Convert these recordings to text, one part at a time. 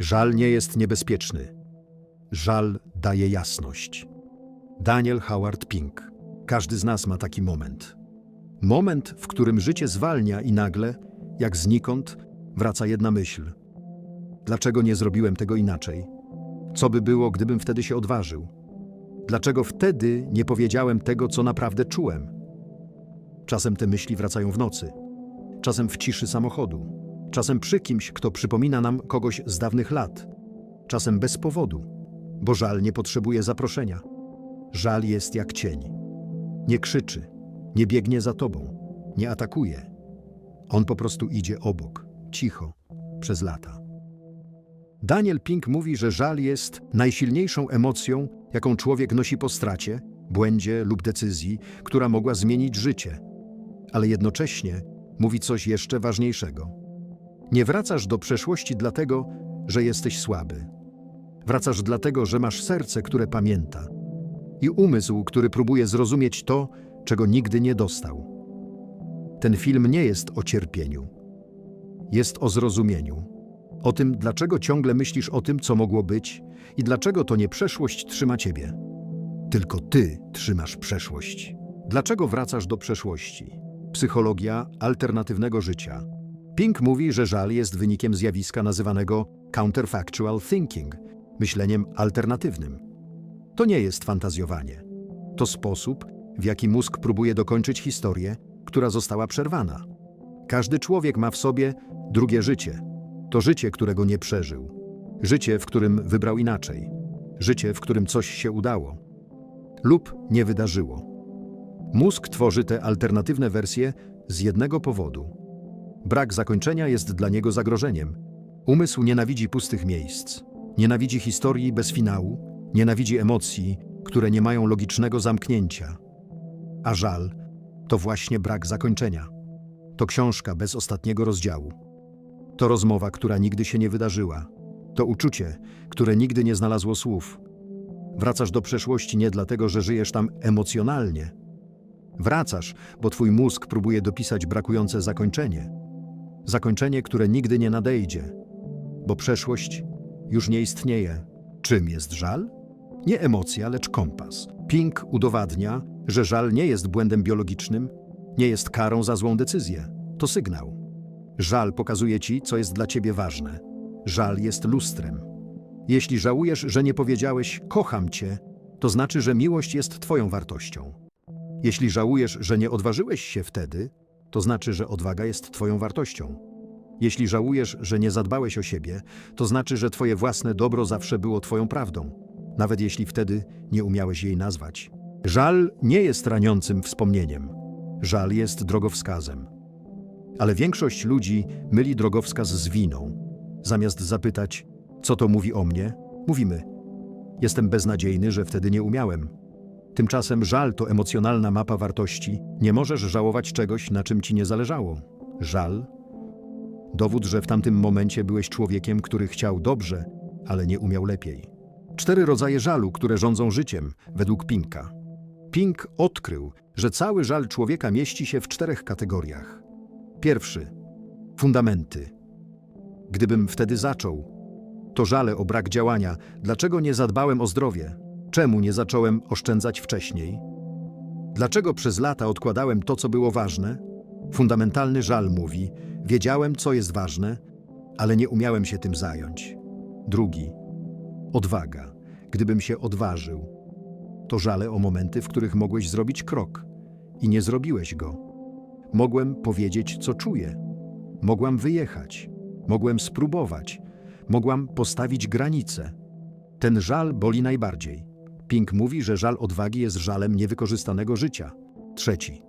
Żal nie jest niebezpieczny. Żal daje jasność. Daniel Howard Pink. Każdy z nas ma taki moment. Moment, w którym życie zwalnia i nagle, jak znikąd, wraca jedna myśl. Dlaczego nie zrobiłem tego inaczej? Co by było, gdybym wtedy się odważył? Dlaczego wtedy nie powiedziałem tego, co naprawdę czułem? Czasem te myśli wracają w nocy, czasem w ciszy samochodu, czasem przy kimś, kto przypomina nam kogoś z dawnych lat, czasem bez powodu, bo żal nie potrzebuje zaproszenia. Żal jest jak cień. Nie krzyczy, nie biegnie za tobą, nie atakuje. On po prostu idzie obok, cicho, przez lata. Daniel Pink mówi, że żal jest najsilniejszą emocją, jaką człowiek nosi po stracie, błędzie lub decyzji, która mogła zmienić życie. Ale jednocześnie mówi coś jeszcze ważniejszego. Nie wracasz do przeszłości dlatego, że jesteś słaby. Wracasz dlatego, że masz serce, które pamięta i umysł, który próbuje zrozumieć to, czego nigdy nie dostał. Ten film nie jest o cierpieniu. Jest o zrozumieniu. O tym, dlaczego ciągle myślisz o tym, co mogło być i dlaczego to nie przeszłość trzyma ciebie. Tylko ty trzymasz przeszłość. Dlaczego wracasz do przeszłości? Psychologia alternatywnego życia. Pink mówi, że żal jest wynikiem zjawiska nazywanego counterfactual thinking, myśleniem alternatywnym. To nie jest fantazjowanie. To sposób, w jaki mózg próbuje dokończyć historię, która została przerwana. Każdy człowiek ma w sobie drugie życie. To życie, którego nie przeżył. Życie, w którym wybrał inaczej. Życie, w którym coś się udało. Lub nie wydarzyło. Mózg tworzy te alternatywne wersje z jednego powodu. Brak zakończenia jest dla niego zagrożeniem. Umysł nienawidzi pustych miejsc. Nienawidzi historii bez finału, nienawidzi emocji, które nie mają logicznego zamknięcia. A żal to właśnie brak zakończenia. To książka bez ostatniego rozdziału. To rozmowa, która nigdy się nie wydarzyła. To uczucie, które nigdy nie znalazło słów. Wracasz do przeszłości nie dlatego, że żyjesz tam emocjonalnie. Wracasz, bo twój mózg próbuje dopisać brakujące zakończenie. Zakończenie, które nigdy nie nadejdzie, bo przeszłość już nie istnieje. Czym jest żal? Nie emocja, lecz kompas. Pink udowadnia, że żal nie jest błędem biologicznym, nie jest karą za złą decyzję. To sygnał. Żal pokazuje ci, co jest dla ciebie ważne. Żal jest lustrem. Jeśli żałujesz, że nie powiedziałeś kocham cię, to znaczy, że miłość jest twoją wartością. Jeśli żałujesz, że nie odważyłeś się wtedy, to znaczy, że odwaga jest twoją wartością. Jeśli żałujesz, że nie zadbałeś o siebie, to znaczy, że twoje własne dobro zawsze było twoją prawdą, nawet jeśli wtedy nie umiałeś jej nazwać. Żal nie jest raniącym wspomnieniem. Żal jest drogowskazem. Ale większość ludzi myli drogowskaz z winą. Zamiast zapytać, co to mówi o mnie, mówimy: Jestem beznadziejny, że wtedy nie umiałem. Tymczasem żal to emocjonalna mapa wartości. Nie możesz żałować czegoś, na czym ci nie zależało. Żal dowód, że w tamtym momencie byłeś człowiekiem, który chciał dobrze, ale nie umiał lepiej. Cztery rodzaje żalu, które rządzą życiem, według Pinka. Pink odkrył, że cały żal człowieka mieści się w czterech kategoriach. Pierwszy fundamenty. Gdybym wtedy zaczął, to żale o brak działania, dlaczego nie zadbałem o zdrowie, czemu nie zacząłem oszczędzać wcześniej, dlaczego przez lata odkładałem to, co było ważne. Fundamentalny żal mówi: Wiedziałem, co jest ważne, ale nie umiałem się tym zająć. Drugi odwaga. Gdybym się odważył, to żale o momenty, w których mogłeś zrobić krok i nie zrobiłeś go. Mogłem powiedzieć, co czuję. Mogłam wyjechać. Mogłem spróbować. Mogłam postawić granice. Ten żal boli najbardziej. Pink mówi, że żal odwagi jest żalem niewykorzystanego życia. Trzeci.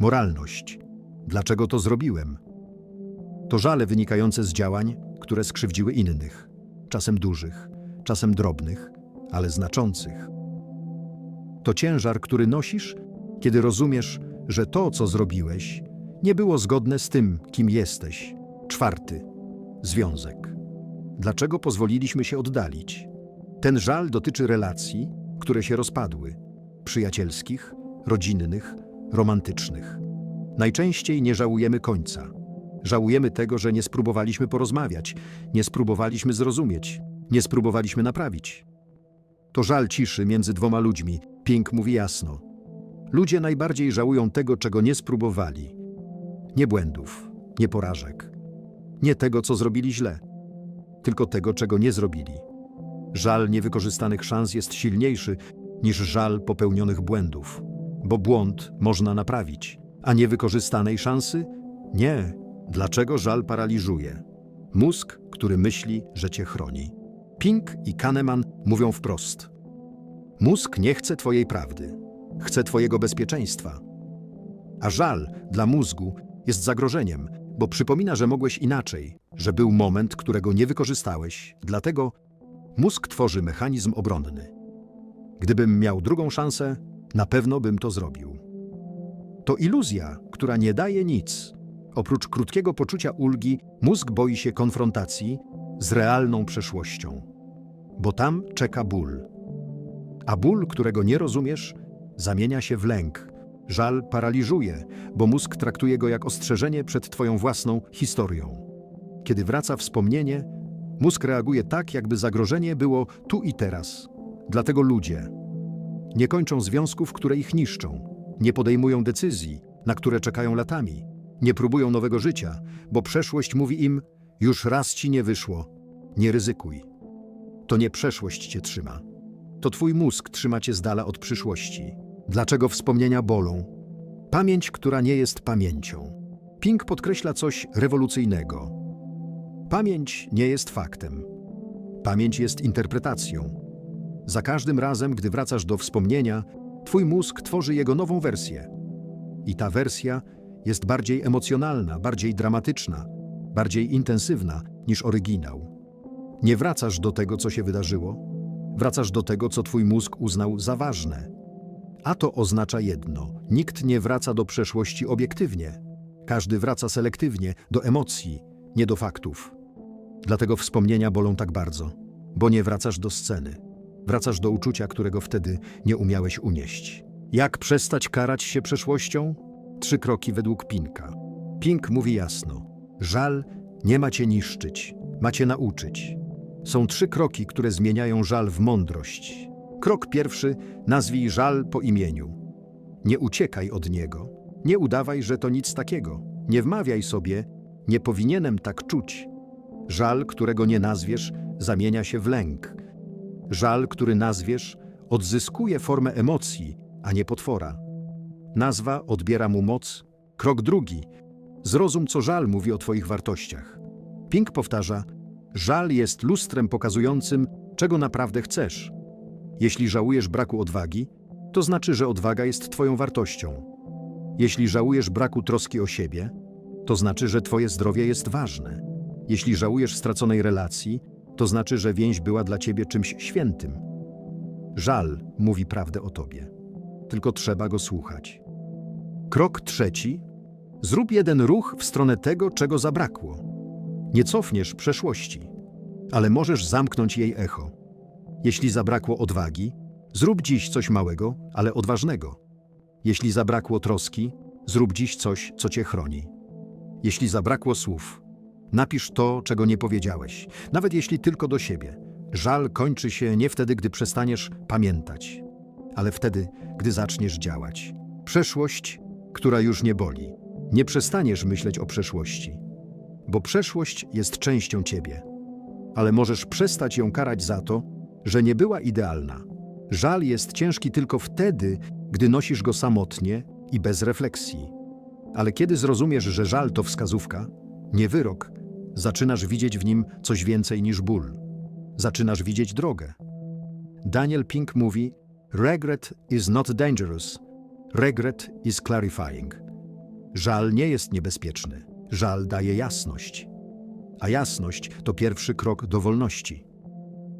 Moralność. Dlaczego to zrobiłem? To żale wynikające z działań, które skrzywdziły innych, czasem dużych, czasem drobnych, ale znaczących. To ciężar, który nosisz, kiedy rozumiesz, że to, co zrobiłeś, nie było zgodne z tym, kim jesteś. Czwarty. Związek. Dlaczego pozwoliliśmy się oddalić? Ten żal dotyczy relacji, które się rozpadły przyjacielskich, rodzinnych, romantycznych. Najczęściej nie żałujemy końca. Żałujemy tego, że nie spróbowaliśmy porozmawiać, nie spróbowaliśmy zrozumieć, nie spróbowaliśmy naprawić. To żal ciszy między dwoma ludźmi. Pink mówi jasno. Ludzie najbardziej żałują tego, czego nie spróbowali. Nie błędów, nie porażek, nie tego, co zrobili źle, tylko tego, czego nie zrobili. Żal niewykorzystanych szans jest silniejszy niż żal popełnionych błędów, bo błąd można naprawić, a niewykorzystanej szansy nie. Dlaczego żal paraliżuje? Mózg, który myśli, że cię chroni. Pink i Kahneman mówią wprost. Mózg nie chce twojej prawdy, chce twojego bezpieczeństwa. A żal dla mózgu jest zagrożeniem, bo przypomina, że mogłeś inaczej, że był moment, którego nie wykorzystałeś, dlatego mózg tworzy mechanizm obronny. Gdybym miał drugą szansę, na pewno bym to zrobił. To iluzja, która nie daje nic. Oprócz krótkiego poczucia ulgi, mózg boi się konfrontacji z realną przeszłością, bo tam czeka ból. A ból, którego nie rozumiesz, zamienia się w lęk. Żal paraliżuje, bo mózg traktuje go jak ostrzeżenie przed twoją własną historią. Kiedy wraca wspomnienie, mózg reaguje tak, jakby zagrożenie było tu i teraz. Dlatego ludzie nie kończą związków, które ich niszczą, nie podejmują decyzji, na które czekają latami, nie próbują nowego życia, bo przeszłość mówi im: już raz ci nie wyszło, nie ryzykuj. To nie przeszłość cię trzyma. To twój mózg trzyma cię z dala od przyszłości. Dlaczego wspomnienia bolą? Pamięć, która nie jest pamięcią. Pink podkreśla coś rewolucyjnego. Pamięć nie jest faktem. Pamięć jest interpretacją. Za każdym razem, gdy wracasz do wspomnienia, twój mózg tworzy jego nową wersję. I ta wersja jest bardziej emocjonalna, bardziej dramatyczna, bardziej intensywna niż oryginał. Nie wracasz do tego, co się wydarzyło, wracasz do tego, co twój mózg uznał za ważne. A to oznacza jedno: nikt nie wraca do przeszłości obiektywnie. Każdy wraca selektywnie, do emocji, nie do faktów. Dlatego wspomnienia bolą tak bardzo, bo nie wracasz do sceny. Wracasz do uczucia, którego wtedy nie umiałeś unieść. Jak przestać karać się przeszłością? Trzy kroki według Pinka. Pink mówi jasno: żal nie ma cię niszczyć, ma cię nauczyć. Są trzy kroki, które zmieniają żal w mądrość. Krok pierwszy: nazwij żal po imieniu. Nie uciekaj od niego. Nie udawaj, że to nic takiego. Nie wmawiaj sobie, nie powinienem tak czuć. Żal, którego nie nazwiesz, zamienia się w lęk. Żal, który nazwiesz, odzyskuje formę emocji, a nie potwora. Nazwa odbiera mu moc. Krok drugi. Zrozum, co żal mówi o Twoich wartościach. Pink powtarza: Żal jest lustrem pokazującym, czego naprawdę chcesz. Jeśli żałujesz braku odwagi, to znaczy, że odwaga jest Twoją wartością. Jeśli żałujesz braku troski o siebie, to znaczy, że Twoje zdrowie jest ważne. Jeśli żałujesz straconej relacji, to znaczy, że więź była dla Ciebie czymś świętym. Żal mówi prawdę o Tobie, tylko trzeba go słuchać. Krok trzeci. Zrób jeden ruch w stronę tego, czego zabrakło. Nie cofniesz przeszłości, ale możesz zamknąć jej echo. Jeśli zabrakło odwagi, zrób dziś coś małego, ale odważnego. Jeśli zabrakło troski, zrób dziś coś, co cię chroni. Jeśli zabrakło słów, napisz to, czego nie powiedziałeś, nawet jeśli tylko do siebie. Żal kończy się nie wtedy, gdy przestaniesz pamiętać, ale wtedy, gdy zaczniesz działać. Przeszłość, która już nie boli. Nie przestaniesz myśleć o przeszłości, bo przeszłość jest częścią ciebie, ale możesz przestać ją karać za to, że nie była idealna. Żal jest ciężki tylko wtedy, gdy nosisz go samotnie i bez refleksji. Ale kiedy zrozumiesz, że żal to wskazówka, nie wyrok, zaczynasz widzieć w nim coś więcej niż ból. Zaczynasz widzieć drogę. Daniel Pink mówi: Regret is not dangerous. Regret is clarifying. Żal nie jest niebezpieczny. Żal daje jasność. A jasność to pierwszy krok do wolności.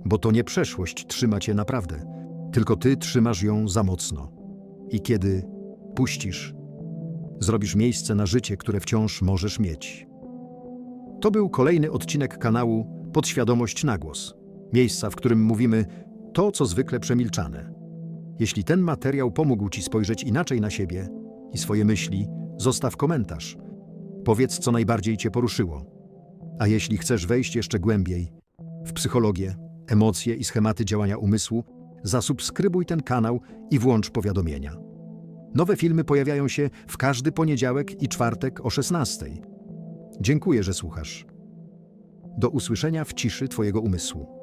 Bo to nie przeszłość trzyma cię naprawdę, tylko ty trzymasz ją za mocno. I kiedy puścisz, zrobisz miejsce na życie, które wciąż możesz mieć. To był kolejny odcinek kanału Podświadomość na głos. Miejsca, w którym mówimy to, co zwykle przemilczane. Jeśli ten materiał pomógł Ci spojrzeć inaczej na siebie i swoje myśli, zostaw komentarz. Powiedz, co najbardziej cię poruszyło. A jeśli chcesz wejść jeszcze głębiej w psychologię, emocje i schematy działania umysłu, zasubskrybuj ten kanał i włącz powiadomienia. Nowe filmy pojawiają się w każdy poniedziałek i czwartek o 16. Dziękuję, że słuchasz. Do usłyszenia w ciszy Twojego umysłu.